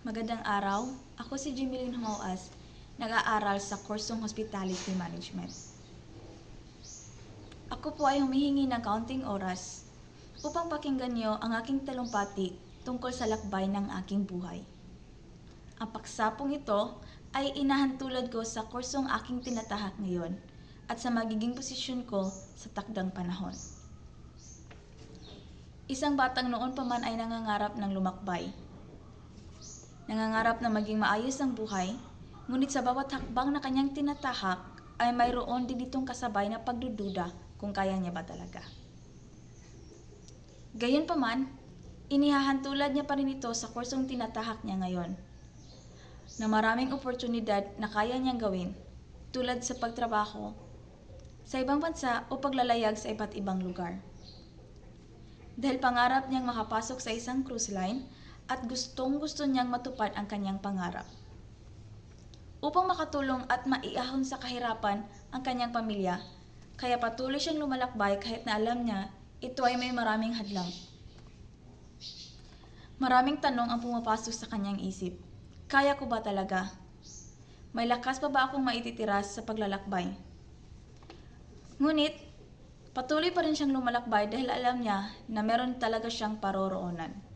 Magandang araw. Ako si Jimilyn Hoas, nag-aaral sa kursong Hospitality Management. Ako po ay humihingi ng kaunting oras upang pakinggan niyo ang aking talumpati tungkol sa lakbay ng aking buhay. Ang paksapong ito ay inahantulad ko sa kursong aking tinatahak ngayon at sa magiging posisyon ko sa takdang panahon. Isang batang noon pa man ay nangangarap ng lumakbay. Nangangarap na maging maayos ang buhay, ngunit sa bawat hakbang na kanyang tinatahak ay mayroon din itong kasabay na pagdududa kung kaya niya ba talaga. Gayunpaman, inihahantulad niya pa rin ito sa kursong tinatahak niya ngayon na maraming oportunidad na kaya niyang gawin tulad sa pagtrabaho sa ibang bansa o paglalayag sa iba't ibang lugar. Dahil pangarap niyang makapasok sa isang cruise line at gustong gusto niyang matupad ang kanyang pangarap. Upang makatulong at maiahon sa kahirapan ang kanyang pamilya, kaya patuloy siyang lumalakbay kahit na alam niya ito ay may maraming hadlang. Maraming tanong ang pumapasok sa kanyang isip. Kaya ko ba talaga? May lakas pa ba akong maititiras sa paglalakbay? Ngunit, patuloy pa rin siyang lumalakbay dahil alam niya na meron talaga siyang paroroonan.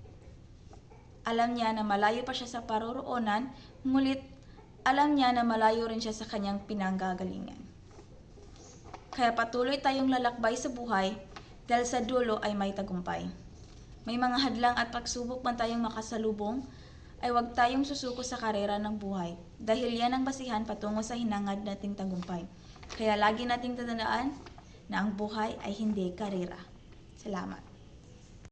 Alam niya na malayo pa siya sa paroroonan, ngunit alam niya na malayo rin siya sa kanyang pinanggagalingan. Kaya patuloy tayong lalakbay sa buhay dahil sa dulo ay may tagumpay. May mga hadlang at pagsubok man tayong makasalubong, ay huwag tayong susuko sa karera ng buhay dahil yan ang basihan patungo sa hinangad nating tagumpay. Kaya lagi nating tatandaan na ang buhay ay hindi karera. Salamat.